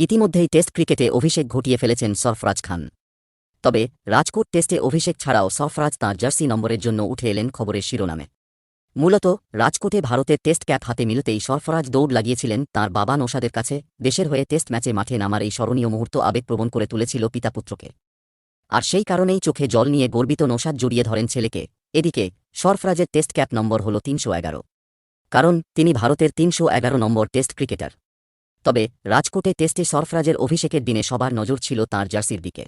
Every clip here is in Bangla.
ইতিমধ্যেই টেস্ট ক্রিকেটে অভিষেক ঘটিয়ে ফেলেছেন সরফরাজ খান। তবে রাজকোট টেস্টে অভিষেক ছাড়াও সরফরাজ তাঁর জার্সি নম্বরের জন্য উঠে এলেন খবরের শিরোনামে। মূলত রাজকোটে ভারতের টেস্ট ক্যাপ হাতে মিলতেই সরফরাজ দৌড় লাগিয়েছিলেন তার বাবা নৌসাদের কাছে, দেশের হয়ে টেস্ট ম্যাচে মাঠে নামার এই স্মরণীয় মুহূর্ত আবেগপ্রবণ করে তুলেছিল পিতাপুত্রকে আর সেই কারণেই চোখে জল নিয়ে গর্বিত নৌসাদ জড়িয়ে ধরেন ছেলেকে। এদিকে সরফরাজের টেস্ট ক্যাপ নম্বর হল তিনশো এগারো। কারণ তিনি ভারতের তিনশো এগারো নম্বর টেস্ট ক্রিকেটার। তবে রাজকোটে টেস্টে সরফরাজের অভিষেকের দিনে সবার নজর ছিল তাঁর জার্সির দিকে।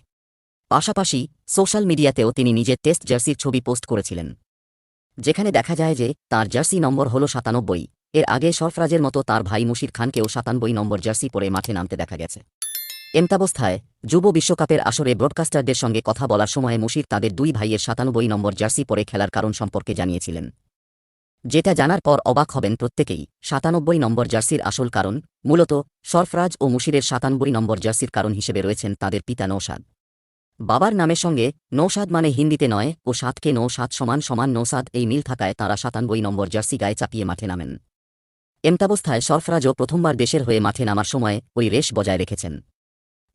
পাশাপাশি সোশ্যাল মিডিয়াতেও তিনি নিজের টেস্ট জার্সির ছবি পোস্ট করেছিলেন। যেখানে দেখা যায় যে তার জার্সি নম্বর হল সাতানব্বই। এর আগে সরফরাজের মতো তার ভাই মুশির খানকেও সাতানব্বই নম্বর জার্সি পরে মাঠে নামতে দেখা গেছে। এমতাবস্থায় যুব বিশ্বকাপের আসরে ব্রডকাস্টারদের সঙ্গে কথা বলার সময় মুশির তাদের দুই ভাইয়ের সাতানব্বই নম্বর জার্সি পরে খেলার কারণ সম্পর্কে জানিয়েছিলেন। যেটা জানার পর অবাক হবেন প্রত্যেকেই। সাতানব্বই নম্বর জার্সির আসল কারণ, মূলত সরফরাজ ও মুশিরের সাতানব্বই নম্বর জার্সির কারণ হিসেবে রয়েছেন তাদের পিতা নৌসাদ বাবার নামের সঙ্গে নৌসাদ মানে হিন্দিতে নয় ও সাতকে নৌ সাত সমান সমান নৌসাদ এই মিল থাকায় তাঁরা সাতানব্বই নম্বর জার্সি গায়ে চাপিয়ে মাঠে নামেন। এমতাবস্থায় সরফরাজও প্রথমবার দেশের হয়ে মাঠে নামার সময় ওই রেশ বজায় রেখেছেন।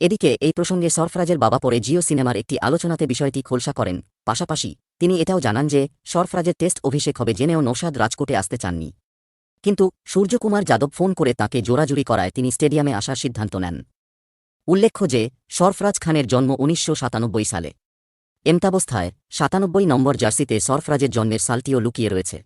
এদিকে এই প্রসঙ্গে সরফরাজের বাবা পরে জিও সিনেমার একটি আলোচনাতে বিষয়টি খোলসা করেন, পাশাপাশি তিনি এটাও জানান যে, সরফরাজের টেস্ট অভিষেক হবে জেনেও নৌসাদ রাজকোটে আসতে চাননি। কিন্তু সূর্যকুমার যাদব ফোন করে তাকে জোরাজুরি করায় তিনি স্টেডিয়ামে আসার সিদ্ধান্ত নেন। উল্লেখ্য যে, সরফরাজ খানের জন্ম উনিশশো সাতানব্বই সালে। এমতাবস্থায় সাতানব্বই নম্বর জার্সিতে সরফরাজের জন্মের সালটিও লুকিয়ে রয়েছে।